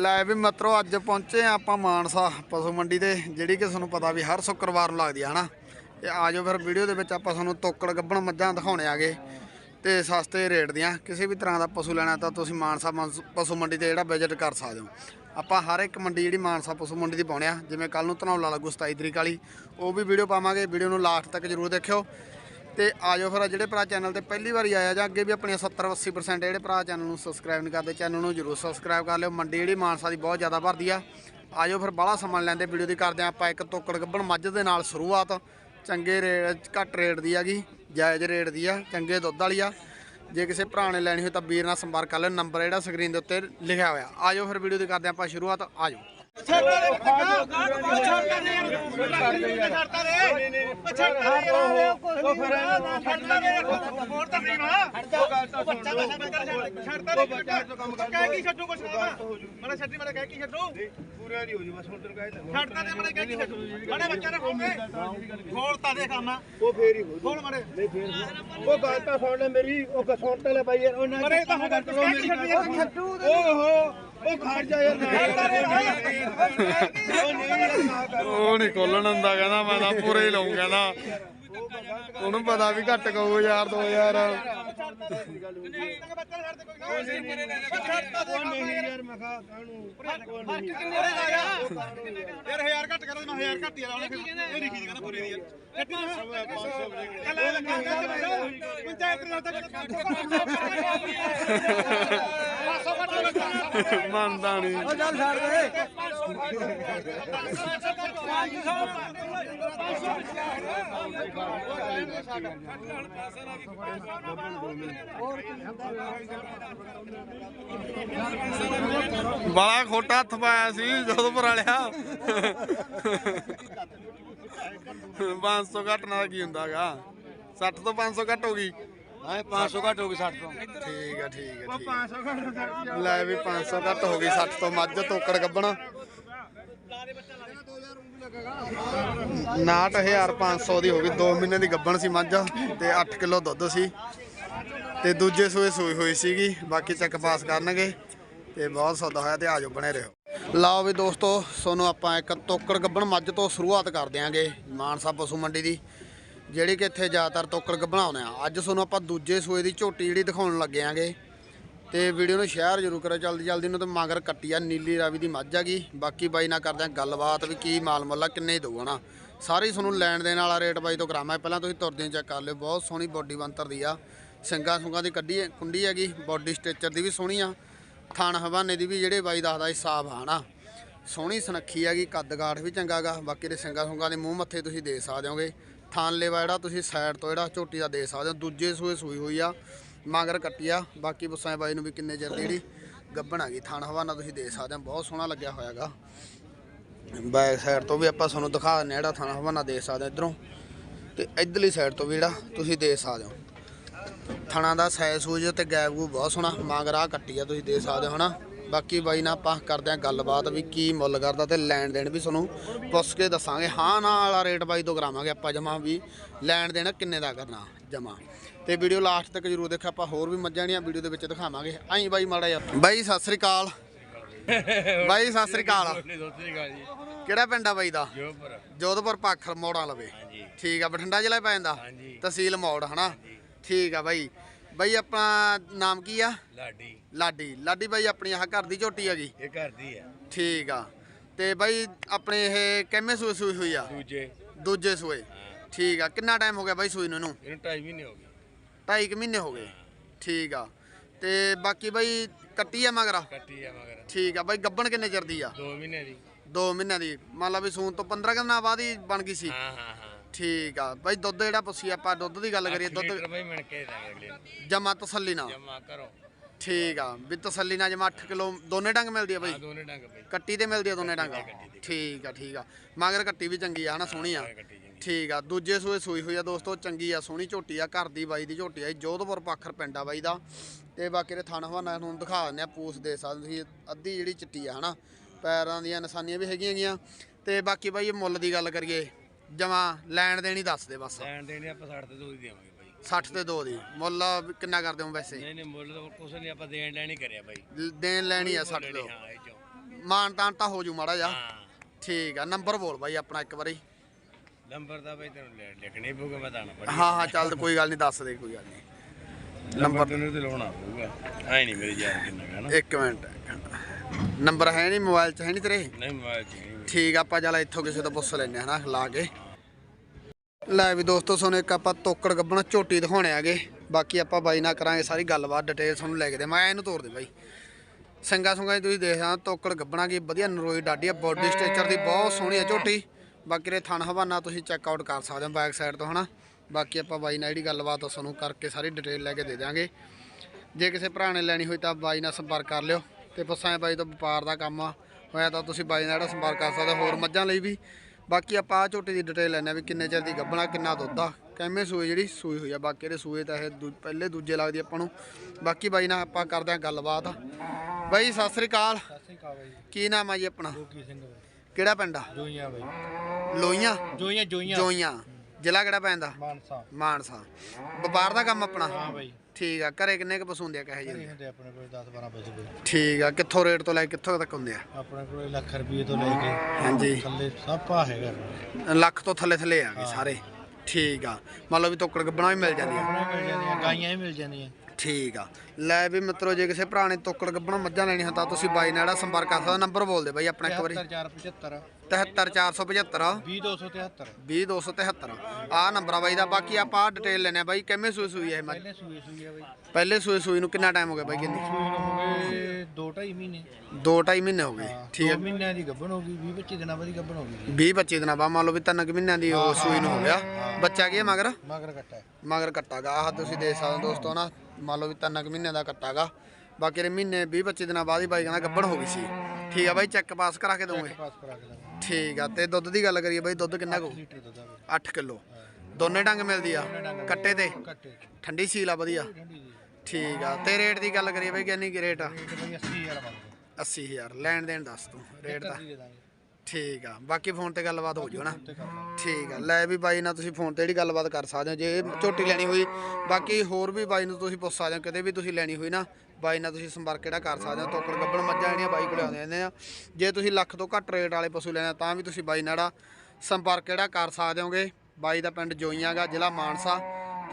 ਲੈ ਵੀ ਮਿੱਤਰੋ, ਅੱਜ ਪਹੁੰਚੇ ਆ ਆਪਾਂ ਮਾਨਸਾ ਪਸ਼ੂ ਮੰਡੀ ਤੇ ਜਿਹੜੀ ਕਿ ਤੁਹਾਨੂੰ ਪਤਾ ਵੀ ਹਰ ਸ਼ੁੱਕਰਵਾਰ ਨੂੰ ਲੱਗਦੀ ਆ, ਹਨਾ? ਤੇ ਆਜੋ ਫਿਰ ਵੀਡੀਓ ਦੇ ਵਿੱਚ ਆਪਾਂ ਤੁਹਾਨੂੰ ਤੋਕੜ ਗੱਬਣ ਮੱਝਾਂ ਦਿਖਾਉਣੇ ਆਗੇ ਤੇ ਸਸਤੇ ਰੇਟ ਦੀਆਂ। ਕਿਸੇ ਵੀ ਤਰ੍ਹਾਂ ਦਾ ਪਸ਼ੂ ਲੈਣਾ ਤਾਂ ਤੁਸੀਂ ਮਾਨਸਾ ਪਸ਼ੂ ਮੰਡੀ ਤੇ ਜਿਹੜਾ ਵਿਜ਼ਿਟ ਕਰ ਸਕਦੇ ਹੋ। ਆਪਾਂ ਹਰ ਇੱਕ ਮੰਡੀ ਜਿਹੜੀ ਮਾਨਸਾ ਪਸ਼ੂ ਮੰਡੀ ਦੀ ਪਾਉਣੇ ਆ, ਜਿਵੇਂ ਕੱਲ ਨੂੰ ਧਨੌਲਾ ਲੱਗੂ 27 ਤਰੀਕ ਵਾਲੀ, ਉਹ ਵੀ ਵੀਡੀਓ ਪਾਵਾਂਗੇ। ਵੀਡੀਓ ਨੂੰ ਲਾਸਟ ਤੱਕ ਜਰੂਰ ਦੇਖਿਓ। ਤੇ ਆਜੋ ਫਿਰ ਜਿਹੜੇ ਭਰਾ ਚੈਨਲ ਤੇ ਪਹਿਲੀ ਵਾਰੀ ਆਇਆ ਜਾਂ ਅੱਗੇ ਵੀ ਆਪਣੇ 70 80% ਜਿਹੜੇ ਭਰਾ ਚੈਨਲ ਨੂੰ ਸਬਸਕ੍ਰਾਈਬ ਨਹੀਂ ਕਰਦੇ, ਚੈਨਲ ਨੂੰ ਜਰੂਰ ਸਬਸਕ੍ਰਾਈਬ ਕਰ ਲਿਓ। ਮੰਡੀ ਜਿਹੜੀ ਮਾਨਸਾ ਦੀ ਬਹੁਤ ਜ਼ਿਆਦਾ ਭਰਦੀ ਆ। ਆਜੋ ਫਿਰ ਬਾਹਲਾ ਸਮਾਂ ਲੈਂਦੇ ਵੀਡੀਓ ਦੀ ਕਰਦੇ ਆਪਾਂ ਇੱਕ ਤੋਕੜ ਗੱਬਣ ਮੱਝ ਦੇ ਨਾਲ ਸ਼ੁਰੂਆਤ। ਚੰਗੇ ਰੇਟ, ਘੱਟ ਰੇਟ ਦੀ ਹੈਗੀ ਜਾਇਜ਼ ਰੇਟ ਦੀ ਆ, ਚੰਗੇ ਦੁੱਧ ਵਾਲੀ ਆ। ਜੇ ਕਿਸੇ ਭਰਾ ਨੇ ਲੈਣੀ ਹੋਈ ਤਾਂ ਵੀਰ ਨਾਲ ਸੰਪਰਕ ਕਰ ਲਿਓ, ਨੰਬਰ ਜਿਹੜਾ ਸਕਰੀਨ ਦੇ ਉੱਤੇ ਲਿਖਿਆ ਹੋਇਆ। ਆਜੋ ਫਿਰ ਵੀਡੀਓ ਦੀ ਕਰਦੇ ਆਪਾਂ ਸ਼ੁਰੂਆਤ, ਆਜੋ। ਪੂਰਾ ਨਹੀਂ ਹੋ ਜੂ ਬਸ ਹੁਣ ਤੈਨੂੰ ਕਹਿ ਦਿੰਦਾ। ਛੱਡਦਾ ਤੇ ਮੜੇ ਕਹਿ ਕੀ ਛੱਡੂ। ਮੜੇ ਬੱਚਾ ਰੱਖੋਗੇ ਖੋਲਤਾ ਦੇ ਕੰਮ ਉਹ ਫੇਰ ਹੀ ਨਹੀਂ ਫੇਰ ਉਹ ਗੱਲ ਤਾਂ ਸੁਣ ਲੈ ਮੇਰੀ। ਉਹ ਕ- ਸੁਣ ਤੇ ਲੈ ਬਾਈ ਯਾਰ ਉਹਨਾਂ ਮੜੇ ਤਾਂ ਹੁਣ ਕਹਿ ਕੀ ਛੱਡੀ ਆ। ਛੱਡੂ ਓਹੋ। ਉਹ ਖੜ ਜਾ ਯਾਰ। ਉਹ ਨਹੀਂ ਖੋਲਣ ਹੁੰਦਾ ਕਹਿੰਦਾ ਮੈਂ ਤਾਂ ਪੂਰੇ ਹੀ ਲਾਉਂ ਕਹਿੰਦਾ ਉਹਨੂੰ ਪਤਾ ਵੀ ਘੱਟ ਕਹੂ ਯਾਰ 2000 ਉਹ ਨਹੀਂ ਯਾਰ। ਹਜ਼ਾਰ ਘੱਟ ਕਰ ਮੈਂ ਹਜ਼ਾਰ ਘੱਟ ਹੀ ਲਾਉਣੇ ਫਿਰ ਇਹ ਲਿਖੀ ਦੀ ਕਹਿੰਦਾ ਪੂਰੀ ਦੀ ਯਾਰ। ਛੱਡੀ ਨਾ 500 ਚੱਲ ਨਾਲ ਤਾਂ 500 ਘੱਟ ਲੱਗਾ ਮੰਨਦਾ ਨਹੀਂ ਬੜਾ ਖੋਟਾ ਹੱਥ ਪਾਇਆ ਸੀ ਜਦੋਂ ਪਰ ਵਾਲਿਆ। 500 ਘੱਟ ਨਾਲ ਕੀ ਹੁੰਦਾਗਾ? 60 ਤੋਂ 500 ਘੱਟ ਹੋ ਗਈ। ਹਾਂ 500 ਘੱਟ ਹੋ ਗਈ 60 ਤੋਂ। ਠੀਕ ਆ ਠੀਕ ਆ ਠੀਕ 500 ਘੱਟ ਆ। ਲੈ ਵੀ 500 ਘੱਟ ਹੋ ਗਈ 60 ਤੋਂ ਮੱਝ ਤੋਕੜ ਗੱਬਣਾ। 69500 ਦੀ ਹੋ ਗਈ 2 ਮਹੀਨੇ ਦੀ ਗੱਬਣ ਸੀ ਮੱਝ ਤੇ 8 ਕਿਲੋ ਦੁੱਧ ਸੀ। ਤੇ ਦੂਜੇ ਸੂਏ ਸੂਈ ਹੋਈ ਸੀਗੀ ਬਾਕੀ ਚੈੱਕ ਪਾਸ ਕਰਨਗੇ ਤੇ ਬਹੁਤ ਸੌਦਾ ਹੋਇਆ ਤੇ ਆਜੋ ਬਣੇ ਰਹੋ। ਲਓ ਵੀ ਦੋਸਤੋ ਤੁਹਾਨੂੰ ਆਪਾਂ ਇੱਕ ਤੋਕੜ ਗੱਬਣ ਮੱਝ ਤੋਂ ਸ਼ੁਰੂਆਤ ਕਰ ਦਿਆਂਗੇ ਮਾਨਸਾ ਪਸ਼ੂ ਮੰਡੀ ਦੀ, ਜਿਹੜੀ ਕਿ ਇੱਥੇ ਜ਼ਿਆਦਾਤਰ ਤੋਕੜ ਗੱਬਣਾ ਆਉਂਦੇ ਆ। ਅੱਜ ਤੁਹਾਨੂੰ ਆਪਾਂ ਦੂਜੇ ਸੂਏ ਦੀ ਝੋਟੀ ਜਿਹੜੀ ਦਿਖਾਉਣ ਲੱਗੇ ਆਂਗੇ, ਤੇ ਵੀਡੀਓ ਨੂੰ ਸ਼ੇਅਰ ਜ਼ਰੂਰ ਕਰੋ ਜਲਦੀ ਜਲਦੀ ਨੂੰ ਤੇ ਮਗਰ ਕੱਟੀ ਆ ਨੀਲੀ ਰਾਵੀ ਦੀ ਮੱਝ ਹੈਗੀ ਬਾਕੀ ਬਾਈ ਨਾਲ ਕਰਦੇ ਆ ਗੱਲਬਾਤ ਵੀ ਕੀ ਮਾਲ ਮੁੱਲ ਕਿੰਨੇ ਹੀ ਦਊਗਾ ਨਾ। ਸਾਰੇ ਤੁਹਾਨੂੰ ਲੈਣ ਦੇਣ ਵਾਲਾ ਰੇਟ ਬਾਈ ਤੋਂ ਕਰਾਵਾਂ, ਪਹਿਲਾਂ ਤੁਸੀਂ ਤੁਰਦੇ ਚੈੱਕ ਕਰ ਲਿਓ, ਬਹੁਤ ਸੋਹਣੀ ਬੋਡੀ ਬੰਤਰ ਦੀ ਆ। ਸਿੰਗਾ ਸੁੰਗਾ ਦੀ ਕੱਢੀ ਕੁੰਡੀ ਹੈਗੀ, ਬੋਡੀ ਸਟ੍ਰਕਚਰ ਦੀ ਵੀ ਸੋਹਣੀ ਆ। ਥਣ ਹਵਾਨੇ ਦੀ ਵੀ ਜਿਹੜੇ ਬਾਈ ਦੱਸਦਾ ਹਿਸਾਬ ਆ। ਨਾ ਸੋਹਣੀ ਸੁਨੱਖੀ ਹੈਗੀ ਕੱਦ ਗਾਠ ਵੀ ਚੰਗਾਗਾ ਬਾਕੀ ਦੇ ਸਿੰਗਾ ਸੁੰਗਾ ਦੇ ਮੂੰਹ ਮੱਥੇ ਤੁਸੀਂ ਦੇ ਸਕਦੇ ਹੋਗੇ। ਥਣ ਲੇਵਾ ਜਿਹੜਾ ਤੁਸੀਂ ਸਾਈਡ ਤੋਂ ਜਿਹੜਾ ਝੋਟੀ ਦਾ ਦੇ ਸਕਦੇ ਹੋ। ਦੂਜੇ ਸੂਏ ਸੂਈ ਹੋਈ ਆ, ਮਾਂਗਰ ਕੱਟੀ ਆ। ਬਾਕੀ ਬੁੱਸਾਂ ਬਾਈ ਨੂੰ ਵੀ ਕਿੰਨੇ ਚਿਰ ਦੀ ਜਿਹੜੀ ਗੱਬਣ ਹੈਗੀ ਥਣ ਹਵਾਨਾ ਤੁਸੀਂ ਦੇ ਸਕਦੇ ਹੋ, ਬਹੁਤ ਸੋਹਣਾ ਲੱਗਿਆ ਹੋਇਆਗਾ ਬੈਕ ਸਾਈਡ ਤੋਂ ਵੀ ਆਪਾਂ ਤੁਹਾਨੂੰ ਦਿਖਾ ਦਿੰਦੇ ਹਾਂ ਜਿਹੜਾ ਥਾਣਾ ਹਵਾਨਾ ਦੇ ਸਕਦੇ ਹੋ ਇਧਰੋਂ। ਤੇ ਇਧਰਲੀ ਸਾਈਡ ਤੋਂ ਵੀ ਜਿਹੜਾ ਤੁਸੀਂ ਦੇ ਸਕਦੇ ਹੋ। ਥਣਾ ਦਾ ਸਾਈਜ਼ ਸੂਜ ਤੇ ਗੈਪ ਗੂ ਬਹੁਤ ਸੋਹਣਾ। ਮਗਰਾ ਕੱਟੀ ਆ ਤੁਸੀਂ ਦੇ ਸਕਦੇ ਹੋ ਹਨਾ। ਬਾਕੀ ਬਾਈ ਨਾਲ ਆਪਾਂ ਕਰਦੇ ਆ ਗੱਲਬਾਤ ਵੀ ਕੀ ਮੁੱਲ ਕਰਦਾ ਤੇ ਲੈਣ ਦੇਣ ਵੀ ਤੁਹਾਨੂੰ ਪੁੱਛ ਕੇ ਦੱਸਾਂਗੇ। ਹਾਂ ਨਾ ਵਾਲਾ ਰੇਟ ਬਾਈ ਤੋਂ ਕਰਾਵਾਂਗੇ ਆਪਾਂ ਜਮਾ ਵੀ। ਲੈਣ ਦੇਣ ਕਿੰਨੇ ਦਾ ਕਰਨਾ ਜਮਾ। ਤੇ ਵੀਡੀਓ ਲਾਸਟ ਤੱਕ ਜਰੂਰ ਦੇਖਿਓ ਆਪਾਂ ਹੋਰ ਵੀ ਮੱਝਾਂ ਦੀਆਂ ਵੀਡੀਓ ਦੇ ਵਿੱਚ ਦਿਖਾਵਾਂਗੇ। ਆਈ ਬਾਈ ਮਾੜਾ ਜਿਹਾ। ਬਾਈ ਸਤਿ ਸ੍ਰੀ ਅਕਾਲ। ਬਾਈ ਸਤਿ ਸ੍ਰੀ ਅਕਾਲ। ਕਿਹੜਾ ਪਿੰਡ ਆ ਬਾਈ ਦਾ? ਜੋਧਪੁਰ। ਪਾਖਰ ਮੋੜਾਂ ਲਵੇ ਠੀਕ ਆ ਬਠਿੰਡਾ ਜ਼ਿਲ੍ਹਾ ਪੈ ਜਾਂਦਾ। ਤਹਿਸੀਲ ਮੋੜ ਹਨਾ? ਠੀਕ ਆ ਬਾਈ। ਬਾਈ ਆਪਣਾ ਨਾਮ ਕੀ ਆ? ਲਾਡੀ। ਲਾਡੀ। ਲਾਡੀ ਬਾਈ ਆਪਣੀ ਆਹ ਘਰ ਦੀ ਝੋਟੀ ਹੈਗੀ ਇਹ ਘਰ ਦੀ ਆ। ਠੀਕ ਆ। ਤੇ ਬਾਈ ਆਪਣੇ ਇਹ ਕਿੰਨੇ ਸੂਏ ਸੂਈ ਹੋਈ ਆ? ਦੂਜੇ। ਦੂਜੇ ਸੂਏ। ਠੀਕ ਆ। ਕਿੰਨਾ ਟਾਈਮ ਹੋ ਗਿਆ ਬਾਈ ਸੂਈ ਨੂੰ ਇਹਨੂੰ? ਇਹਨੂੰ ਢਾਈ ਮਹੀਨੇ ਹੋ ਗਏ। ਢਾਈ ਕੁ ਮਹੀਨੇ ਹੋ ਗਏ। ਠੀਕ ਆ। ਤੇ ਬਾਕੀ ਬਾਈ ਕੱਟੀ ਆ ਮਗਰਾ? ਕੱਟੀ ਆ ਮਗਰ। ਠੀਕ ਆ। ਬਾਈ ਗੱਬਣ ਕਿੰਨੇ ਚਿਰ ਦੀ ਆ? 2 ਮਹੀਨੇ ਦੀ। 2 ਮਹੀਨਿਆਂ ਦੀ। ਮੰਨ ਲਾ ਵੀ ਸੂਣ ਤੋਂ 15 ਕੁ ਦਿਨਾਂ ਬਾਅਦ ਹੀ ਬਣ ਗਈ ਸੀ। ਹਾਂ ਹਾਂ ਹਾਂ। ਠੀਕ ਆ। ਬਾਈ ਦੁੱਧ ਜਿਹੜਾ ਪੁੱਛੀ ਆਪਾਂ ਦੁੱਧ ਦੀ ਗੱਲ ਕਰੀਏ ਦੁੱਧ ਬਈ ਮਿਣ ਕੇ ਦਾਂਗੇ ਅਗਲੇ ਨੂੰ। ਜਮਾ ਤਸੱਲੀ ਨਾਲ। ਜਮਾ ਕਰੋ। ਠੀਕ ਆ। ਵੀ ਤਸੱਲੀ ਨਾਲ ਜਮਾ 8 ਕਿਲੋ ਦੋਨੇ ਡੰਗ ਮਿਲਦੀ ਆ ਆ ਬਾਈ ਦੋਨੇ ਡੰਗ ਬਈ। ਕੱਟੀ ਤੇ ਮਿਲਦੀ ਆ ਦੋਨੇ ਡੰਗ। ਠੀਕ ਆ ਠੀਕ ਆ। ਮਗਰ ਕੱਟੀ ਵੀ ਚੰਗੀ ਆ ਹਨਾ ਸੋਹਣੀ ਆ। ਕੱਟੀ ਠੀਕ ਆ। ਦੂਜੇ ਸੂਏ ਸੂਈ ਹੋਈ ਆ ਦੋਸਤੋ ਚੰਗੀ ਆ ਸੋਹਣੀ ਝੋਟੀ ਆ ਘਰ ਦੀ ਬਾਈ ਦੀ ਝੋਟੀ ਆ ਜੋਧਪੁਰ ਪਾਖਰ ਪਿੰਡ ਆ ਬਾਈ ਦਾ। ਤੇ ਬਾਕੀ ਦੇ ਥਣ ਹਵਾਨਾ ਨੂੰ ਦਿਖਾ ਦਿੰਦੇ ਆ ਪੂਸ ਦੇ ਸਕਦੇ ਤੁਸੀਂ ਅੱਧੀ ਜਿਹੜੀ ਚਿੱਟੀ ਆ ਹਨਾ। ਪੈਰਾਂ ਦੀਆਂ ਨਿਸ਼ਾਨੀਆਂ ਵੀ ਹੈਗੀਆਂ ਗੀਆਂ। ਤੇ ਬਾਕੀ ਬਾਈ ਇਹ ਮੁੱਲ ਦੀ ਗੱਲ ਕਰੀਏ ਜਮਾ ਲੈਣ ਦੇਣੀ ਦੱਸ ਦੇ ਬਸ। ਲੈਣ ਦੇਣੇ ਆਪਾਂ 60 ਤੇ ਦੋ ਹੀ ਦੇਵਾਂਗੇ ਬਾਈ। 60 ਤੇ 2 ਦੀ। ਮੁੱਲ ਕਿੰਨਾ ਕਰਦੇ ਹੋ ਵੈਸੇ? ਨਹੀਂ ਨਹੀਂ ਮੁੱਲ ਤਾਂ ਕੁਛ ਨਹੀਂ ਆਪਾਂ ਦੇਣ ਲੈਣ ਹੀ ਕਰਿਆ ਬਾਈ। ਦੇਣ ਲੈਣੀ ਆ 60 ਮੁੱਲ ਤੋਂ ਨਹੀਂ, ਹਾਂ ਇਹ ਚੋਂ। ਮਾਨ ਤਾਨ ਤਾਂ ਹੋ ਜੂ ਮਾੜਾ ਜਾ ਹਾਂ। ਠੀਕ ਆ ਨੰਬਰ ਬੋਲ ਬਾਈ ਆਪਣਾ ਇੱਕ ਵਾਰੀ। ਨੰਬਰ ਤਾਂ ਬਈ ਤੈਨੂੰ ਲਿਖਣੀ ਪਊਗਾ ਬਤਾਣਾ ਪੜੀ ਹਾਂ ਹਾਂ ਚੱਲ ਕੋਈ ਗੱਲ ਨਹੀਂ ਦੱਸ ਦੇ ਕੋਈ ਗੱਲ ਨਹੀਂ। ਨੰਬਰ ਤੈਨੂੰ ਤੇ ਲਾਉਣਾ ਪਊਗਾ। ਐ ਨਹੀਂ ਮੇਰੀ ਯਾਰ ਕਿੰਨਾ ਗਾ ਨਾ। ਇੱਕ ਮਿੰਟ। ਨੰਬਰ ਹੈ ਨਹੀਂ ਮੋਬਾਈਲ 'ਚ ਹੈ ਨਹੀਂ ਤੇਰੇ? ਨਹੀਂ ਮੋਬਾਈਲ ਚ ਠੀਕ ਆ, ਆਪਾਂ ਚੱਲ ਇੱਥੋਂ ਕਿਸੇ ਤੋਂ ਪੁੱਛ ਲੈਨੇ ਹਨਾ ਲਾ ਕੇ। ਲੈ ਵੀ ਦੋਸਤੋ ਤੁਹਾਨੂੰ ਇੱਕ ਆਪਾਂ ਤੋਕੜ ਗੱਬਣਾ ਝੋਟੀ ਦਿਖਾਉਣੇ ਆਗੇ। ਬਾਕੀ ਆਪਾਂ ਬਾਈ ਨਾਲ ਕਰਾਂਗੇ ਸਾਰੀ ਗੱਲਬਾਤ ਡਿਟੇਲ ਤੁਹਾਨੂੰ ਲੈ ਕੇ ਦੇ। ਮੈਂ ਇਹਨੂੰ ਤੋੜ ਦੇ ਬਾਈ। ਸੰਗਾ ਸੁੰਗਾ ਜੀ ਤੁਸੀਂ ਦੇਖ ਸਕਦੇ ਹੋ ਤੋਕੜ ਗੱਬਣਾ ਕੀ ਵਧੀਆ ਨਰੋਈ ਡਾਡੀ ਆ ਬੋਡੀ ਸਟ੍ਰਕਚਰ ਦੀ ਬਹੁਤ ਸੋਹਣੀ ਆ ਝੋਟੀ। ਬਾਕੀ ਦੇ ਥਣ ਹਵਾਨਾ ਤੁਸੀਂ ਚੈੱਕ ਆਊਟ ਕਰ ਸਕਦੇ ਹੋ ਬੈਕ ਸਾਈਡ ਤੋਂ ਹਨਾ। ਬਾਕੀ ਆਪਾਂ ਬਾਈ ਨਾਲ ਜਿਹੜੀ ਗੱਲਬਾਤ ਆ ਤੁਹਾਨੂੰ ਕਰਕੇ ਸਾਰੀ ਡਿਟੇਲ ਲੈ ਕੇ ਦੇ ਦਿਆਂਗੇ। ਜੇ ਕਿਸੇ ਭਰਾ ਨੇ ਲੈਣੀ ਹੋਈ ਤਾਂ ਬਾਈ ਨਾਲ ਸੰਪਰਕ ਕਰ ਲਿਓ। ਤੇ ਪਸਾਂ ਬਾਈ ਤੋਂ ਵਪਾਰ ਦਾ ਕੰਮ ਆ। ਹੋਇਆ ਤਾਂ ਤੁਸੀਂ ਬਾਈ ਨਾਲ ਜਿਹੜਾ ਸੰਪਰਕ ਕਰ ਸਕਦੇ ਹੋਰ ਮੱਝਾਂ ਲਈ ਵੀ। ਬਾਕੀ ਆਪਾਂ ਆਹ ਝੋਟੀ ਦੀ ਡਿਟੇਲ ਲੈਣੇ ਵੀ ਕਿੰਨੇ ਚਿਰ ਦੀ ਗੱਭਣਾ ਕਿੰਨਾ ਦੁੱਧ ਆ। ਕਿਵੇਂ ਸੂਈ ਜਿਹੜੀ ਸੂਈ ਹੋਈ ਆ ਬਾਕੀ ਇਹਦੇ ਸੂਏ ਤਾਂ ਇਹ ਦੂ- ਪਹਿਲੇ ਦੂਜੇ ਲੱਗਦੀ ਆਪਾਂ ਨੂੰ। ਬਾਕੀ ਬਾਈ ਨਾਲ ਆਪਾਂ ਕਰਦੇ ਹਾਂ ਗੱਲਬਾਤ। ਬਾਈ ਸਤਿ ਸ੍ਰੀ ਅਕਾਲ। ਸਤਿ ਕਾ ਬਾਈ। ਕੀ ਨਾਮ ਆ ਜੀ ਆਪਣਾ? ਕੀ ਸਿੰਘ ਕਿਹੜਾ ਪਿੰਡ ਆ? ਜੋਈਆਂ ਬਾਈ। ਲੋਈਆਂ ਜੋਈਆਂ ਜੋਈਆਂ। ਜੋਈਆਂ। ਜ਼ਿਲ੍ਹਾ ਕਿਹੜਾ ਪੈਂਦਾ? ਮਾਨਸਾ। ਮਾਨਸਾ। ਵਪਾਰ ਦਾ ਕੰਮ ਆਪਣਾ? ਹਾਂ ਬਾਈ। ਠੀਕ ਆ ਘਰੇ ਕਿੰਨੇ ਕ ਪਸ਼ੂ ਹੁੰਦੇ ਆ ਕਹੇ ਜੀ ਹੁੰਦੇ ਆਪਣੇ ਕੋਲ 10 12 ਪੈਸੇ ਬਾਈ। ਠੀਕ ਆ ਕਿੱਥੋਂ ਰੇਟ ਤੋਂ ਲੈ ਕੇ ਕਿੱਥੋਂ ਤੱਕ ਹੁੰਦੇ ਆ? ਆਪਣੇ ਕੋਲ ਲੱਖ ਰੁਪਏ ਤੋਂ ਲੈ ਕੇ ਹਾਂਜੀ। ਥੱਲੇ ਸਭ ਪਾ ਹੈਗਾ ਲੱਖ ਤੋਂ ਥੱਲੇ ਥੱਲੇ ਆ ਗਏ ਸਾਰੇ। ਠੀਕ ਆ। ਮੰਨ ਲਓ ਵੀ ਤੋਕੜ ਗੱਬਣਾ ਵੀ ਮਿਲ ਆਪਣੇ ਮਿਲ ਜਾਂਦੀਆਂ ਗਾਈਆਂ ਵੀ ਮਿਲ ਜਾਂਦੀਆਂ। ਠੀਕ ਆ। ਲੈ ਵੀ ਮਿੱਤਰੋ ਜੇ ਕਿਸੇ ਭਰਾ ਨੇ ਤੋਕੜ ਗੱਬਣਾ ਮੱਝਾਂ ਲੈਣੀਆਂ ਤਾਂ ਤੁਸੀਂ ਬਾਈ ਨਾਲ ਜਿਹੜਾ ਸੰਪਰਕ ਕਰ ਸਕਦਾ ਨੰਬਰ ਬੋਲ ਦੇ ਬਾਈ ਆਪਣਾ ਇੱਕ ਵਾਰੀ। 7475 73475 20273 20273 ਆ ਨੰਬਰ ਆ ਬਾਈ ਦਾ। ਬਾਕੀ ਆਪਾਂ ਡਿਟੇਲ ਲੈਣੇ ਬਾਈ। ਕਿਵੇਂ ਸੂਈ ਸੂਈ ਹੈ ਪਹਿਲੇ ਸੂਈ ਬਾਈ। ਪਹਿਲੇ ਸੂਈ ਸੂਈ ਨੂੰ ਕਿੰਨਾ ਟਾਈਮ ਹੋ ਗਿਆ ਬਾਈ ਕਿੰਨੀ ਸੂਈ ਨੂੰ ਹੋ ਗਏ 2 2.5 ਮਹੀਨੇ। 2.5 ਮਹੀਨੇ ਹੋ ਗਏ। ਠੀਕ ਹੈ ਮਹੀਨਿਆਂ ਦੀ ਗੱਭਣ ਹੋ ਗਈ 20 25 ਦਿਨਾਂ ਬਾਅਦ ਦੀ ਗੱਭਣ ਹੋ ਗਈ। 20 25 ਦਿਨਾਂ ਬਾਅਦ ਮੰਨ ਲਓ ਵੀ ਤਿੰਨ ਕੁ ਮਹੀਨਿਆਂ ਦੀ ਉਹ ਸੂਈ ਨੂੰ ਹੋ ਗਿਆ। ਬੱਚਾ ਕੀ ਹੈ ਮਗਰ? ਮਗਰ ਕੱਟਾ। ਮਗਰ ਕੱਟਾਗਾ ਆਹ ਤੁਸੀਂ ਦੇਖ ਸਕਦੇ ਹੋ ਦੋਸਤੋ ਨਾ। ਮੰਨ ਲਓ ਵੀ ਤਿੰਨ ਕੁ ਮਹੀਨਿਆਂ ਦਾ ਕੱਟਾਗਾ ਬਾਕੀ ਦੇ ਮਹੀਨੇ 20 25 ਦਿਨਾਂ ਬਾਅਦ ਹੀ ਬਾਈ ਕਹਿੰਦਾ ਗੱਭਣ ਹੋ ਗਈ ਸੀ। ਠੀਕ ਆ ਬਾਈ ਚੈੱਕ ਪਾਸ ਕਰਾ ਕੇ ਦੋਗੇ ਪਾਸ ਕਰਾ ਕੇ ਲਾਵਾਂ ਠੀਕ ਆ ਤੇ ਦੁੱਧ ਦੀ ਗੱਲ ਕਰੀਏ ਬਾਈ ਦੁੱਧ ਕਿੰਨਾ ਕੁ? ਲੀਟਰ ਦੁੱਧ ਆ ਬਾਈ। 8 ਕਿਲੋ। ਦੋਨੇ ਡੰਗ ਮਿਲਦੀ ਆ ਕੱਟੇ ਤੇ? ਕੱਟੇ। ਠੰਡੀ ਸੀਲ ਆ ਵਧੀਆ। ਠੀਕ ਆ ਤੇ ਰੇਟ ਦੀ ਗੱਲ ਕਰੀਏ ਬਾਈ ਕਿੰਨੀ ਕੀ ਰੇਟ ਆ? ਰੇਟ ਬਾਈ 80000 ਮੰਗਦੇ। 80000 ਲੈਣ ਦੇਣ ਦੱਸ ਤੂੰ ਰੇਟ ਦਾ ਠੀਕ ਆ ਬਾਕੀ ਫੋਨ ਤੇ ਗੱਲਬਾਤ ਹੋ ਜੂ ਨਾ। ਠੀਕ ਆ ਲੈ ਵੀ ਬਾਈ ਨਾਲ ਤੁਸੀਂ ਫੋਨ ਤੇ ਜਿਹੜੀ ਗੱਲਬਾਤ ਕਰ ਸਕਦੇ ਹੋ ਜੇ ਝੋਟੀ ਲੈਣੀ ਹੋਈ ਬਾਕੀ ਹੋਰ ਵੀ ਬਾਈ ਨੂੰ ਤੁਸੀਂ ਪੁੱਛ ਸਕਦੇ ਹੋ ਕਿਤੇ ਵੀ ਤੁਸੀਂ ਲੈਣੀ ਹੋਈ ਨਾ ਬਾਈ ਨਾਲ ਤੁਸੀਂ ਸੰਪਰਕ ਕਿਹੜਾ ਕਰ ਸਕਦੇ ਹੋ ਤੋਕੜ ਗੱਬਣ ਮੱਝਾਂ ਜਿਹੜੀਆਂ ਬਾਈ ਕੋਲ ਆਉਂਦੀਆਂ ਨੇ ਆ। ਜੇ ਤੁਸੀਂ ਲੱਖ ਤੋਂ ਘੱਟ ਰੇਟ ਵਾਲੇ ਪਸ਼ੂ ਲੈਣਾ ਤਾਂ ਵੀ ਤੁਸੀਂ ਬਾਈ ਨਾਲ ਸੰਪਰਕ ਕਿਹੜਾ ਕਰ ਸਕਦੇ ਹੋਗੇ। ਬਾਈ ਦਾ ਪਿੰਡ ਜੋਈਆਂਗਾ ਜ਼ਿਲ੍ਹਾ ਮਾਨਸਾ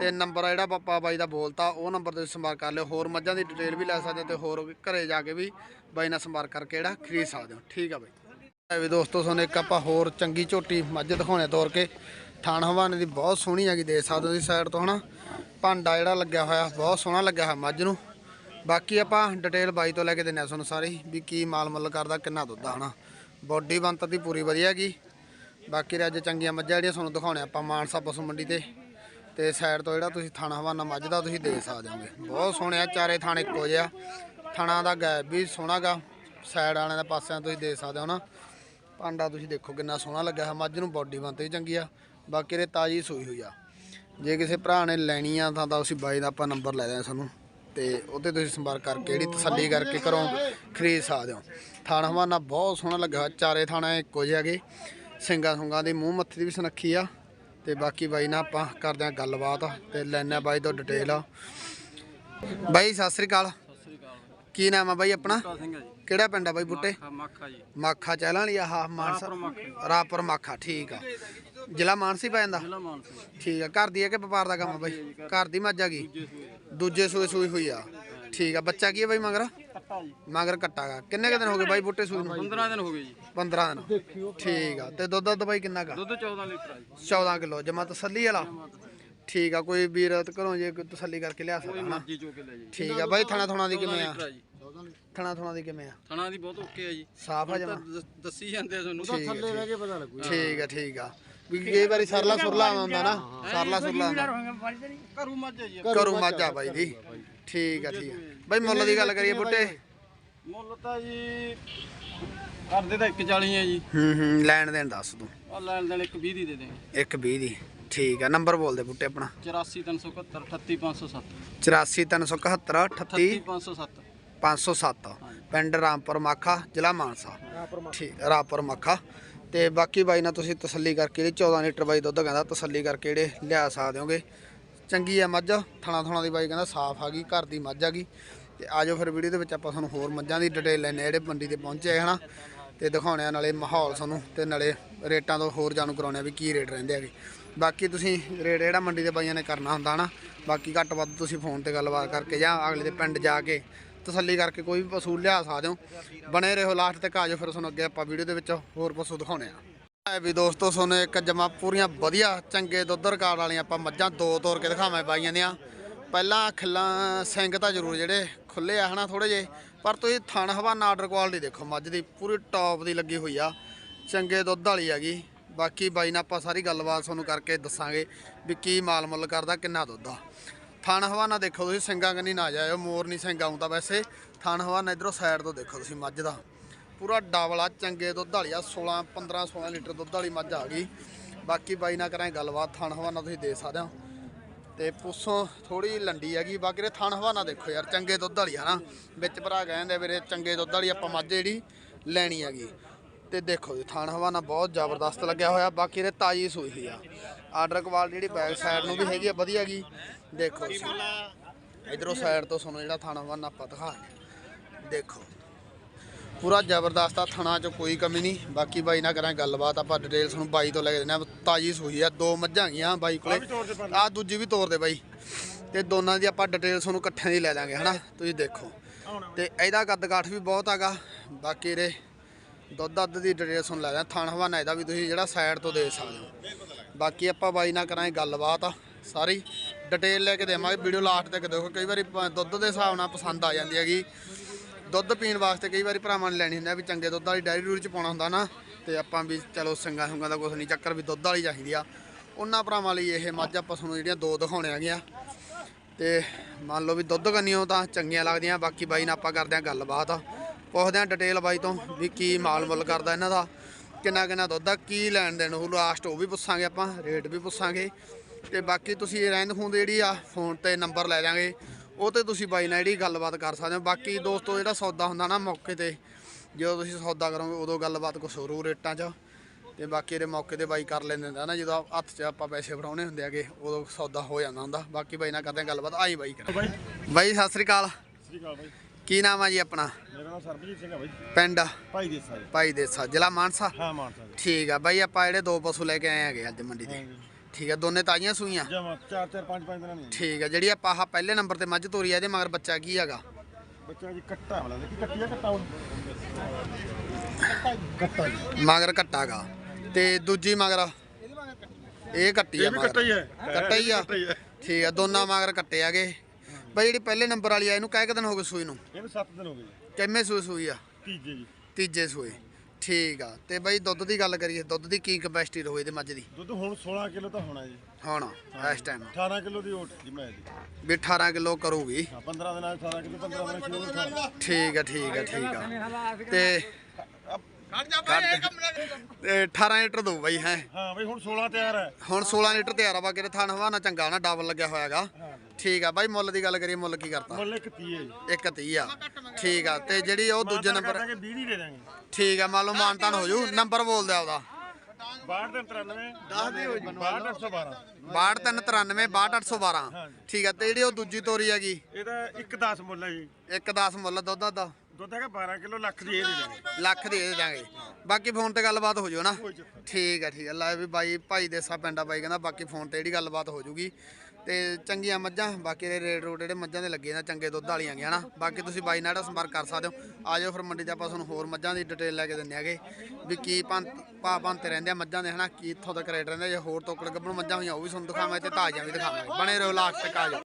ਤੇ ਨੰਬਰ ਆ ਜਿਹੜਾ ਪਾਪਾ ਬਾਈ ਦਾ ਬੋਲਤਾ ਉਹ ਨੰਬਰ ਤੇ ਸੰਪਰਕ ਕਰ ਲਿਓ। ਹੋਰ ਮੱਝਾਂ ਦੀ ਡਿਟੇਲ ਵੀ ਲੈ ਸਕਦੇ ਹੋ ਤੇ ਹੋਰ ਘਰੇ ਜਾ ਕੇ ਵੀ ਬਾਈ ਨਾਲ ਸੰਪਰਕ ਕਰਕੇ ਜਿਹੜਾ ਖਰੀਦ ਸਕਦੇ ਹੋ। ਠੀਕ ਆ ਬਾਈ। ਵੀ ਦੋਸਤੋ, ਤੁਹਾਨੂੰ ਇੱਕ ਆਪਾਂ ਹੋਰ ਚੰਗੀ ਝੋਟੀ ਮੱਝ ਦਿਖਾਉਣੇ ਤੋਰ ਕੇ। ਥਾਣ ਹਵਾਨੇ ਦੀ ਬਹੁਤ ਸੋਹਣੀ ਹੈਗੀ, ਦੇਖ ਸਕਦੇ ਹੋ ਤੁਸੀਂ ਸਾਈਡ ਤੋਂ ਹਨਾ। ਭਾਂਡਾ ਜਿਹੜਾ ਲੱਗਿਆ ਹੋਇਆ, ਬਹੁਤ ਸੋਹਣਾ ਲੱਗਿਆ ਹੋਇਆ ਮੱਝ ਨੂੰ। ਬਾਕੀ ਆਪਾਂ ਡਿਟੇਲ ਬਾਈ ਤੋਂ ਲੈ ਕੇ ਦਿੰਨੇ ਆ ਤੁਹਾਨੂੰ ਸਾਰੀ, ਵੀ ਕੀ ਮਾਲ ਮੁੱਲ ਕਰਦਾ, ਕਿੰਨਾ ਦੁੱਧ ਆ ਹਨਾ। ਬੋਡੀ ਬੰਤਰ ਦੀ ਪੂਰੀ ਵਧੀਆ ਹੈਗੀ। ਬਾਕੀ ਅੱਜ ਚੰਗੀਆਂ ਮੱਝਾਂ ਜਿਹੜੀਆਂ ਤੁਹਾਨੂੰ ਦਿਖਾਉਣੇ ਆਪਾਂ, ਮਾਨਸਾ ਪਸ਼ੂ ਮੰਡੀ ਤੇ। ਤੇ ਸਾਈਡ ਤੋਂ ਜਿਹੜਾ ਤੁਸੀਂ ਥਾਣਾ ਹਵਾਨਾ ਮੱਝ ਦਾ ਤੁਸੀਂ ਦੇ ਸਕਦੇ ਹੋਗੇ। ਬਹੁਤ ਸੋਹਣੇ ਆ, ਚਾਰੇ ਥਾਣੇ ਇੱਕੋ ਜਿਹਾ ਥਾਣਾ ਦਾ ਗੈਪ ਵੀ ਸੋਹਣਾਗਾ। ਸਾਈਡ ਵਾਲਿਆਂ ਦੇ ਪਾਸਿਆਂ ਤੁਸੀਂ ਦੇ ਸਕਦੇ ਹੋ ਨਾ ਭਾਂਡਾ ਤੁਸੀਂ ਦੇਖੋ ਕਿੰਨਾ ਸੋਹਣਾ ਲੱਗਾ ਹੈ ਮੱਝ ਨੂੰ ਬਾਡੀ ਬੰਤ ਵੀ ਚੰਗੀ ਆ ਬਾਕੀ ਇਹ ਤਾਜੀ ਸੂਈ ਹੋਈ ਆ। ਜੇ ਕਿਸੇ ਭਰਾ ਨੇ ਲੈਣੀ ਆ ਤਾਂ ਤਾਂ ਅਸੀਂ ਬਾਈ ਦਾ ਆਪਾਂ ਨੰਬਰ ਲੈ ਦਿਆਂ ਤੁਹਾਨੂੰ ਤੇ ਉਹਤੇ ਤੁਸੀਂ ਸੰਪਰਕ ਕਰਕੇ ਜਿਹੜੀ ਤਸੱਲੀ ਕਰਕੇ ਘਰੋਂ ਖਰੀਦ ਸਕਦੇ ਹੋ। ਥਾਣਾ ਹਵਾਨਾ ਬਹੁਤ ਸੋਹਣਾ ਲੱਗਾ ਚਾਰੇ ਥਾਣਾ ਇੱਕੋ ਜਿਹੇ ਹੈਗੇ ਸਿੰਗਾ ਸੁੰਗਾ ਦੀ ਮੂੰਹ ਮੱਥੇ ਦੀ ਵੀ ਸੁਨੱਖੀ ਆ ਤੇ ਬਾਕੀ ਬਾਈ ਨਾਲ ਆਪਾਂ ਕਰਦੇ ਆ ਗੱਲਬਾਤ ਤੇ ਲੈਣਾ ਬਾਈ ਤੋਂ ਡਿਟੇਲ ਬਾਈ ਸਤਿ ਸ੍ਰੀ ਅਕਾਲ। ਕੀ ਨਾਮ ਆ ਬਾਈ ਆਪਣਾ? ਸਿੰਘ ਜੀ। ਕਿਹੜਾ ਪਿੰਡ ਆ ਬਾਈ ਬੁੱਟੇ? ਮੱਖਾ ਜੀ। ਮਾਖਾ ਚਹਿਲਾਂ ਵਾਲੀ ਆਹ ਮਾਨਸਾ। ਰਾਪੁਰ ਮਾਖਾ ਠੀਕ ਆ। ਜ਼ਿਲ੍ਹਾ ਮਾਨਸੀ ਪੈ ਜਾਂਦਾ? ਜ਼ਿਲ੍ਹਾ ਮਾਨਸਾ ਠੀਕ ਆ ਘਰ ਦੀ ਹੈ ਕਿ ਵਪਾਰ ਦਾ ਕੰਮ ਆ ਬਾਈ? ਘਰ ਦੀ ਮੱਝ ਆ ਗਈ? ਦੂਜੇ ਸੂਏ ਸੂਈ ਹੋਈ ਆ। ਠੀਕ ਆ ਬੱਚਾ ਕੀ ਹੈ ਬਾਈ ਮਗਰ? ਕੱਟਾ ਜੀ। ਮਗਰ ਕੱਟਾਗਾ ਕਿੰਨੇ ਕੁ ਦਿਨ ਹੋ ਗਏ ਬਾਈ ਬੁੱਟੇ ਸੂਈ ਨੂੰ? 15 ਦਿਨ ਹੋ ਗਏ ਜੀ। 15 ਦਿਨ। ਠੀਕ ਆ ਤੇ ਦੁੱਧ ਦੁੱਧ ਬਾਈ ਕਿੰਨਾ ਕਾ ਦੁੱਧ 14 ਲੀਟਰ ਆ ਜੀ। 14 ਕਿਲੋ ਜਮਾ ਤਸੱਲੀ ਵਾਲਾ? ਠੀਕ ਆ ਕੋਈ ਵੀਰ ਘਰੋਂ ਜੇ ਤਸੱਲੀ ਕਰਕੇ ਲਿਆ ਸਕਦਾ ਨਾ ਠੀਕ ਆ ਬਾਈ ਥਣਾ ਥਣਾ ਦੀ ਕਿਵੇਂ ਆ? ਆ ਥਣਾ ਥਣਾ ਦੀ ਕਿਵੇਂ ਆ? ਥਣਾ ਦੀ ਬਹੁਤ ਓਕੇ ਆ ਜੀ। ਸਾਫ਼ ਆ ਜਮਾ? ਦ- ਦੱਸੀ ਜਾਂਦੇ ਆ ਤੁਹਾਨੂੰ। ਠੀਕ ਆ, ਠੀਕ ਆ। ਠੀਕ ਆ ਠੀਕ ਆ ਵੀ ਕਈ ਵਾਰੀ ਸਰਲਾ ਸੁਰਲਾ ਆਉਂਦਾ ਨਾ ਸਰਲਾ ਸੁਰਲਾ ਆਉਂਦਾ। ਘਰੂ ਮੱਝ ਆ ਜੀ। ਕਰੂ ਮਾਝਾ ਬਾਈ ਦੀ। ਠੀਕ ਆ ਠੀਕ ਆ। ਬਾਈ ਮੁੱਲ ਦੀ ਗੱਲ ਕਰੀਏ ਬੁੱਟੇ ਮੁੱਲ ਤਾਂ ਜੀ ਕਰਦੇ ਤਾਂ 140 ਆ ਜੀ। ਹੂੰ ਹੂੰ ਲੈਣ ਦੇਣ ਦੱਸ ਤੂੰ। ਆ ਲੈਣ ਦੇਣ ਇੱਕ 20 ਦੀ ਦੇ ਦੇਂਗੇ ਇੱਕ 20 ਦੀ। ਠੀਕ ਆ ਨੰਬਰ ਬੋਲ ਦੇ ਬੁੱਟੇ ਆਪਣਾ। 84371 38507 84371 38507 507 ਪਿੰਡ ਰਾਮਪੁਰ ਮਾਖਾ ਜ਼ਿਲ੍ਹਾ ਮਾਨਸਾ। ਠੀਕ ਰਾਮਪੁਰ ਮਾਖਾ। ਤੇ ਬਾਕੀ ਬਾਈ ਨਾਲ ਤੁਸੀਂ ਤਸੱਲੀ ਕਰਕੇ ਜਿਹੜੀ 14 ਲੀਟਰ ਬਾਈ ਦੁੱਧ ਕਹਿੰਦਾ ਤਸੱਲੀ ਕਰਕੇ ਜਿਹੜੇ ਲਿਆ ਸਕਦੇ ਹੋਗੇ। ਚੰਗੀ ਆ ਮੱਝ ਥਣਾ ਥਣਾ ਦੀ ਬਾਈ ਕਹਿੰਦਾ ਸਾਫ਼ ਆ ਗਈ ਘਰ ਦੀ ਮੱਝ ਆ ਗਈ। ਤੇ ਆਜੋ ਫਿਰ ਵੀਡੀਓ ਦੇ ਵਿੱਚ ਆਪਾਂ ਤੁਹਾਨੂੰ ਹੋਰ ਮੱਝਾਂ ਦੀ ਡਿਟੇਲ ਲੈਣੇ ਜਿਹੜੇ ਮੰਡੀ ਤੇ ਪਹੁੰਚੇ ਹਨਾ। ਤੇ ਦਿਖਾਉਣੇ ਆ ਨਾਲੇ ਮਾਹੌਲ ਤੁਹਾਨੂੰ ਤੇ ਨਾਲੇ ਰੇਟਾਂ ਤੋਂ ਹੋਰ ਜਾਣੂ ਕਰਾਉਣੇ ਆ ਵੀ ਕੀ ਰੇਟ ਰਹਿੰਦੇ ਹੈਗੇ। ਬਾਕੀ ਤੁਸੀਂ ਰੇਟ ਜਿਹੜਾ ਮੰਡੀ ਦੇ ਬਾਈਆਂ ਨੇ ਕਰਨਾ ਹੁੰਦਾ ਨਾ ਬਾਕੀ ਘੱਟ ਵੱਧ ਤੁਸੀਂ ਫੋਨ ਤੇ ਗੱਲਬਾਤ ਕਰਕੇ ਜਾਂ ਅਗਲੇ ਦੇ ਪਿੰਡ ਜਾ ਕੇ ਤਸੱਲੀ ਕਰਕੇ ਕੋਈ ਵੀ ਪਸ਼ੂ ਲਿਆ ਸਕਦੇ ਹੋ। ਬਣੇ ਰਹੋ ਲਾਸਟ ਤੱਕ, ਆਜੋ ਫਿਰ ਤੁਹਾਨੂੰ ਅੱਗੇ ਆਪਾਂ ਵੀਡੀਓ ਦੇ ਵਿੱਚ ਹੋਰ ਪਸ਼ੂ ਦਿਖਾਉਣੇ ਆ ਐ ਵੀ ਦੋਸਤੋ, ਤੁਹਾਨੂੰ ਇੱਕ ਜਮਾ ਪੂਰੀਆਂ ਵਧੀਆ, ਚੰਗੇ ਦੁੱਧ ਰਿਕਾਰਡ ਵਾਲੀਆਂ ਆਪਾਂ ਮੱਝਾਂ ਦੋ ਤੋਰ ਕੇ ਦਿਖਾਵਾਂ ਬਾਈਆਂ ਦੀਆਂ। ਪਹਿਲਾਂ ਖਿੱਲਾਂ ਸਿੰਘ ਤਾਂ ਜ਼ਰੂਰ ਜਿਹੜੇ ਖੁੱਲੇ ਆ ਹਨਾ ਥੋੜੇ ਜੇ ਪਰ ਤੁਸੀਂ ਥਣ ਹਵਾਨਾ ਆਰਡਰ ਕੁਆਲਿਟੀ ਦੇਖੋ, ਮੱਝ ਦੀ ਪੂਰੀ ਟੌਪ ਦੀ ਲੱਗੀ ਹੋਈ ਆ। ਚੰਗੇ ਦੁੱਧ ਵਾਲੀ ਹੈਗੀ। ਬਾਕੀ ਬਾਈ ਨਾਲ ਆਪਾਂ ਸਾਰੀ ਗੱਲਬਾਤ ਤੁਹਾਨੂੰ ਕਰਕੇ ਦੱਸਾਂਗੇ ਵੀ ਕੀ ਮਾਲ ਮੁੱਲ ਕਰਦਾ, ਕਿੰਨਾ ਦੁੱਧ ਆ। ਥਣ ਹਵਾਨਾ ਦੇਖੋ ਤੁਸੀਂ ਸਿੰਗਾਂ ਕੰਨੀ ਨਾ ਜਾਇਓ, ਮੋਰ ਨਹੀਂ ਸਿੰਘ ਆਉਂਦਾ ਵੈਸੇ। ਥਣ ਹਵਾਨਾ ਇਧਰੋਂ ਸਾਈਡ ਤੋਂ ਦੇਖੋ ਤੁਸੀਂ ਮੱਝ ਦਾ। ਪੂਰਾ ਡਬਲ ਚੰਗੇ ਦੁੱਧ ਵਾਲੀ ਆ 16 15 16 ਲੀਟਰ ਦੁੱਧ ਵਾਲੀ ਮੱਝ ਆ ਗਈ। ਬਾਕੀ ਬਾਈ ਨਾਲ ਕਰਾਂ ਗੱਲਬਾਤ, ਥਣ ਹਵਾਨਾ ਤੁਸੀਂ ਦੇ ਸਕਦੇ ਹੋ। ਤੇ ਪੁੱਛੋਂ ਥੋੜੀ ਲੰਡੀ ਹੈਗੀ, ਬਾਕੀ ਦੇ ਥਣ ਹਵਾਨਾ ਦੇਖੋ ਯਾਰ, ਚੰਗੇ ਦੁੱਧ ਵਾਲੀ ਆ ਨਾ। ਵਿੱਚ ਭਰਾ ਕਹਿੰਦੇ ਵੀਰੇ, ਚੰਗੇ ਦੁੱਧ ਵਾਲੀ ਆਪਾਂ ਮੱਝ ਜਿਹੜੀ ਲੈਣੀ ਹੈਗੀ। ਤੇ ਦੇਖੋ ਜੀ ਥਣ ਹਵਾਨਾ ਬਹੁਤ ਜ਼ਬਰਦਸਤ ਲੱਗਿਆ ਹੋਇਆ ਬਾਕੀ ਦੇ ਤਾਜੀ ਸੂਈ ਹੋਈ ਆ। ਆਰਡਰ ਕੁਆਲਿਟੀ ਜਿਹੜੀ ਬੈਕ ਸਾਈਡ ਨੂੰ ਵੀ ਹੈਗੀ ਆ ਵਧੀਆ ਗੀ। ਦੇਖੋ ਇਧਰੋਂ ਸਾਈਡ ਤੋਂ ਤੁਹਾਨੂੰ ਜਿਹੜਾ ਥਣ ਹਵਾਨਾ ਆਪਾਂ ਦਿਖਾ ਦੇਖੋ ਪੂਰਾ ਜ਼ਬਰਦਸਤ ਆ ਥਣਾ 'ਚ ਕੋਈ ਕਮੀ ਨਹੀਂ। ਬਾਕੀ ਬਾਈ ਨਾਲ ਕਰਾਂ ਗੱਲਬਾਤ ਆਪਾਂ ਡਿਟੇਲਸ ਨੂੰ ਬਾਈ ਤੋਂ ਲੈ ਕੇ ਦਿੰਦੇ ਆ ਤਾਜੀ ਸੂਈ ਆ ਦੋ ਮੱਝਾਂ ਹੈਗੀਆਂ ਬਾਈ ਕੋਲੇ। ਆ ਦੂਜੀ ਵੀ ਤੋਰ ਦੇ ਬਾਈ। ਤੇ ਦੋਨਾਂ ਦੀ ਆਪਾਂ ਡਿਟੇਲਸ ਨੂੰ ਇਕੱਠਿਆਂ ਦੀ ਲੈ ਦਾਂਗੇ ਹਨਾ? ਤੁਸੀਂ ਦੇਖੋ। ਤੇ ਇਹਦਾ ਕੱਦ ਕਾਠ ਵੀ ਬਹੁਤ ਹੈਗਾ। ਬਾਕੀ ਇਹਦੇ ਦੁੱਧ ਅੱਧ ਦੀ ਡਿਟੇਲਸ ਨੂੰ ਲੈ ਦਾਂ ਥਣ ਹਵਾਨਾ ਇਹਦਾ ਵੀ ਤੁਸੀਂ ਜਿਹੜਾ ਸਾਈਡ ਤੋਂ ਦੇ ਸਕਦੇ ਹੋ। ਬਾਕੀ ਆਪਾਂ ਬਾਈ ਨਾਲ ਕਰਾਂਗੇ ਗੱਲਬਾਤ ਆ ਸਾਰੀ। ਡਿਟੇਲ ਲੈ ਕੇ ਦੇਵਾਂਗੇ। ਵੀਡੀਓ ਲਾਸਟ ਤੱਕ ਦੇਖੋ। ਕਈ ਵਾਰੀ ਦੁੱਧ ਦੇ ਹਿਸਾਬ ਨਾਲ ਪਸੰਦ ਆ ਜਾਂਦੀ ਹੈਗੀ। ਦੁੱਧ ਪੀਣ ਵਾਸਤੇ ਕਈ ਵਾਰੀ ਭਰਾਵਾਂ ਨੇ ਲੈਣੀ ਹੁੰਦੀ ਆ ਵੀ ਚੰਗੇ ਦੁੱਧ ਵਾਲੀ ਡਾਇਰੀ ਡੂਰੀ ਚ ਪਾਉਣਾ ਹੁੰਦਾ ਨਾ। ਤੇ ਆਪਾਂ ਵੀ ਚਲੋ ਸਿੰਘਾਂ ਸੁੰਗਾਂ ਦਾ ਕੁਝ ਨਹੀਂ। ਚੱਕਰ ਵੀ ਦੁੱਧ ਵਾਲੀ ਚਾਹੀਦੀ ਆ। ਉਹਨਾਂ ਭਰਾਵਾਂ ਲਈ ਇਹ ਮੱਝ ਆਪਾਂ ਤੁਹਾਨੂੰ ਜਿਹੜੀਆਂ ਦੋ ਦਿਖਾਉਣੇ ਹੈਗੀਆਂ ਤੇ ਮੰਨ ਲਓ ਵੀ ਦੁੱਧ ਕੰਨੀਓ ਤਾਂ ਚੰਗੀਆਂ ਲੱਗਦੀਆਂ। ਬਾਕੀ ਬਾਈ ਨਾਲ ਆਪਾਂ ਕਰਦੇ ਆ ਗੱਲਬਾਤ। ਪੁੱਛਦੇ ਆ ਡਿਟੇਲ ਬਾਈ ਤੋਂ ਵੀ ਕੀ ਮਾਲ ਮੁੱਲ ਕਰਦਾ ਇਹਨਾਂ ਦਾ ਕਿੰਨਾ ਕਿੰਨਾ ਦੁੱਧ ਆ ਕੀ ਲੈਣ ਦੇਣ ਉਹ ਲਾਸਟ ਉਹ ਵੀ ਪੁੱਛਾਂਗੇ ਆਪਾਂ ਰੇਟ ਵੀ ਪੁੱਛਾਂਗੇ। ਤੇ ਬਾਕੀ ਤੁਸੀਂ ਰਹਿੰਦ ਖੂੰਦ ਜਿਹੜੀ ਆ ਫੋਨ ਤੇ ਨੰਬਰ ਲੈ ਜਾਾਂਗੇ ਉਹ ਤੇ ਤੁਸੀਂ ਬਾਈ ਨਾਲ ਜਿਹੜੀ ਗੱਲਬਾਤ ਕਰ ਸਕਦੇ ਹੋ। ਬਾਕੀ ਦੋਸਤੋ ਜਿਹੜਾ ਸੌਦਾ ਹੁੰਦਾ ਨਾ ਮੌਕੇ ਤੇ ਜਦੋਂ ਤੁਸੀਂ ਸੌਦਾ ਕਰੋਗੇ ਉਦੋਂ ਗੱਲਬਾਤ ਕੁਛ ਹੋਰ ਰੇਟਾਂ 'ਚ। ਤੇ ਬਾਕੀ ਇਹਦੇ ਮੌਕੇ ਤੇ ਬਾਈ ਕਰ ਲੈਂਦੇ ਹੁੰਦਾ ਨਾ ਜਦੋਂ ਹੱਥ 'ਚ ਆਪਾਂ ਪੈਸੇ ਫੜਾਉਣੇ ਹੁੰਦੇ ਆਗੇ ਉਦੋਂ ਸੌਦਾ ਹੋ ਜਾਂਦਾ ਹੁੰਦਾ। ਬਾਕੀ ਬਾਈ ਨਾਲ ਕਰਦੇ ਗੱਲਬਾਤ ਆਈ ਬਾਈ ਕਰ। ਬਾਈ। ਸਤਿ ਸ੍ਰੀ ਅਕਾਲ। ਸ੍ਰੀ ਅਕਾਲ ਬਾਈ। ਕੀ ਨਾਮ ਆ ਜੀ ਆਪਣਾ? ਮੇਰਾ ਨਾਮ ਸਰਬਜੀਤ ਸਿੰਘ ਆ ਬਾਈ ਪਿੰਡ? ਭਾਈ ਦੇ ਸਾਰੇ ਭਾਈ ਦੇਸਾ ਜ਼ਿਲ੍ਹਾ ਮਾਨਸਾ? ਹਾਂ ਮਾਨਸਾ ਠੀਕ ਆ ਬਾਈ ਆਪਾਂ ਜਿਹੜੇ ਦੋ ਪਸ਼ੂ ਲੈ ਕੇ ਆਏ ਹੈਗੇ ਅੱਜ ਮੰਡੀ ਤੇ ਠੀਕ ਆ ਦੋਨੇ ਤਾਈਆਂ ਸੂਈਆਂ? ਜਮਾ 4 4 5 5 ਦਿਨਾਂ ਦੀ ਠੀਕ ਆ ਜਿਹੜੀ ਆਪਾਂ ਆਹ ਪਹਿਲੇ ਨੰਬਰ ਤੇ ਮੱਝ ਤੋਰੀ ਆ ਇਹਦੇ ਮਗਰ ਬੱਚਾ ਕੀ ਹੈਗਾ? ਬੱਚਾ ਜੀ ਕੱਟਾ ਵਾਲਾ ਦੇਖੀ ਕੱਟੀ ਆ ਕੱਟਾ ਉਹ ਕੱਟਾ ਜੀ। ਮਗਰ ਕੱਟਾਗਾ ਤੇ ਦੂਜੀ ਮਗਰ? ਇਹ ਕੱਟੀ ਆ ਇਹ ਵੀ ਮਗਰ। ਕੱਟਾ ਹੀ ਹੈ ਕੱਟਾ ਹੀ ਆ। ਠੀਕ ਆ ਦੋਨਾਂ ਮਗਰ ਕੱਟੇ ਆਗੇ ਬਾਈ ਜਿਹੜੀ ਪਹਿਲੇ ਨੰਬਰ ਵਾਲੀ ਆ ਇਹਨੂੰ ਕਹਿ ਦਿਨ ਹੋ ਗਏ ਸੂਈ ਨੂੰ। ਇਹਨੂੰ 7 ਦਿਨ ਹੋ ਗਏ ਜੀ। ਕਿੰਨੇ ਸੂਈ ਸੂਈ ਆ? ਤੀਜੇ ਜੀ। ਤੀਜੇ ਸੂਏ ਠੀਕ ਆ। ਤੇ ਬਾਈ ਦੁੱਧ ਦੀ ਗੱਲ ਕਰੀਏ ਦੁੱਧ ਦੀ ਕੀ ਕਪੈਸਿਟੀ ਰਹੋ ਇਹਦੇ ਮੱਝ ਦੀ? ਦੁੱਧ ਹੁਣ 16 ਕਿਲੋ ਤਾਂ ਹੋਣਾ ਜੀ। ਹੁਣ ਇਸ ਟਾਈਮ 18 ਕਿਲੋ ਦੀ ਓਟ ਜੀ ਮੈਂ ਦੀ ਵੀ 18 ਕਿਲੋ ਕਰੂਗੀ। ਹਾਂ 15 ਦਿਨਾਂ 'ਚ 18 ਕਿਲੋ 15 ਦਿਨਾਂ 'ਚ ਕਿਲੋ ਖਾਣਾ ਠੀਕ ਆ ਠੀਕ ਆ ਠੀਕ ਆ। ਤੇ ਤੇ 18 ਲੀਟਰ ਦੋ ਬਾਈ ਹੈ। ਹਾਂ ਬਈ ਹੁਣ 16 ਤਿਆਰ ਹੈ। ਹੁਣ 16 ਲੀਟਰ ਤਿਆਰ ਆ ਬਾਕੀ ਤੇ ਥਣ ਹਵਾਨਾ ਚੰਗਾ ਨਾ ਡਬਲ ਲੱਗਿਆ ਹੋਇਆਗਾ। ਠੀਕ ਆ ਬਾਈ ਮੁੱਲ ਦੀ ਗੱਲ ਕਰੀਏ ਮੁੱਲ ਕੀ ਕਰਤਾ? ਮੁੱਲ ਇੱਕ 30 ਹੈ ਜੀ। ਇੱਕ 30 ਆ। ਠੀਕ ਆ ਤੇ ਜਿਹੜੀ ਉਹ ਦੂਜੇ ਨੰਬਰ ਕਰਾਂਗੇ 20 ਦੀ ਦੇ ਦਾਂਗੇ। ਠੀਕ ਆ ਮੰਨ ਲਓ ਮਾਨਤਾਨ ਹੋ ਜੂ ਨੰਬਰ ਬੋਲ ਦਿਆ ਉਹਦਾ। 62 93 10 ਦੇ ਹੋ ਜੀ। 812 62393 62812 ਠੀਕ ਆ ਤੇ ਜਿਹੜੀ ਉਹ ਦੂਜੀ ਤੋਰੀ ਹੈਗੀ। ਇਹਦਾ 1 10 ਮੁੱਲ ਹੈ ਜੀ। ਇੱਕ 10 ਮੁੱਲ ਦੁੱਧ ਦਾ। ਦੁੱਧ ਹੈਗਾ 12 ਕਿਲੋ ਲੱਖ ਦੀ ਇਹ ਦੇ ਦਾਂਗੇ। ਲੱਖ ਦੇ ਦੇ ਦਾਂਗੇ। ਬਾਕੀ ਫੋਨ ਤੇ ਗੱਲਬਾਤ ਹੋ ਜਾਊ ਨਾ। ਠੀਕ ਆ ਠੀਕ ਆ। ਲੈ ਵੀ ਬਾਈ ਭਾਈ ਦੇਸਾ ਪਿੰਡਾ ਬਾਈ ਕਹਿੰਦਾ ਬਾਕੀ ਫੋਨ ਤੇ ਜਿਹੜੀ ਗੱਲਬਾਤ ਹੋ ਜੂਗੀ। ਤੇ ਚੰਗੀਆਂ ਮੱਝਾਂ, ਬਾਕੀ ਦੇ ਰੇਟ ਰੂਟ ਜਿਹੜੇ ਮੱਝਾਂ ਦੇ ਲੱਗੇ ਨਾ, ਚੰਗੇ ਦੁੱਧ ਵਾਲੀਆਂ ਗੀਆਂ ਨਾ ਬਾਕੀ ਤੁਸੀਂ ਬਾਈ ਨਾਲ ਸੰਪਰਕ ਕਰ ਸਕਦੇ ਹੋ। ਆ ਜਾਓ ਫਿਰ ਮੰਡੀ 'ਚ ਆਪਾਂ ਤੁਹਾਨੂੰ ਹੋਰ ਮੱਝਾਂ ਦੀ ਡਿਟੇਲ ਲੈ ਕੇ ਦਿੰਦੇ ਆਗੇ ਵੀ ਕੀ ਪੰਤ ਭਾ ਪੰਤੇ ਰਹਿੰਦੇ ਆ ਮੱਝਾਂ ਦੇ, ਹਨਾ? ਕੀ ਇੱਥੋਂ ਤੱਕ ਰੇਟ ਰਹਿੰਦੇ ਜੇ ਹੋਰ ਤੋਕੜ ਗੱਭਣ ਮੱਝਾਂ ਹੋਈਆਂ, ਉਹ ਵੀ ਤੁਹਾਨੂੰ ਦਿਖਾਵਾਂਗੇ ਤੇ ਤਾਜ਼ੀਆਂ ਵੀ ਦਿਖਾਵਾਂਗੇ। ਬਣੇ ਰਹੋ ਲਾਸਟ ਤੱਕ ਆ ਜਾਓ।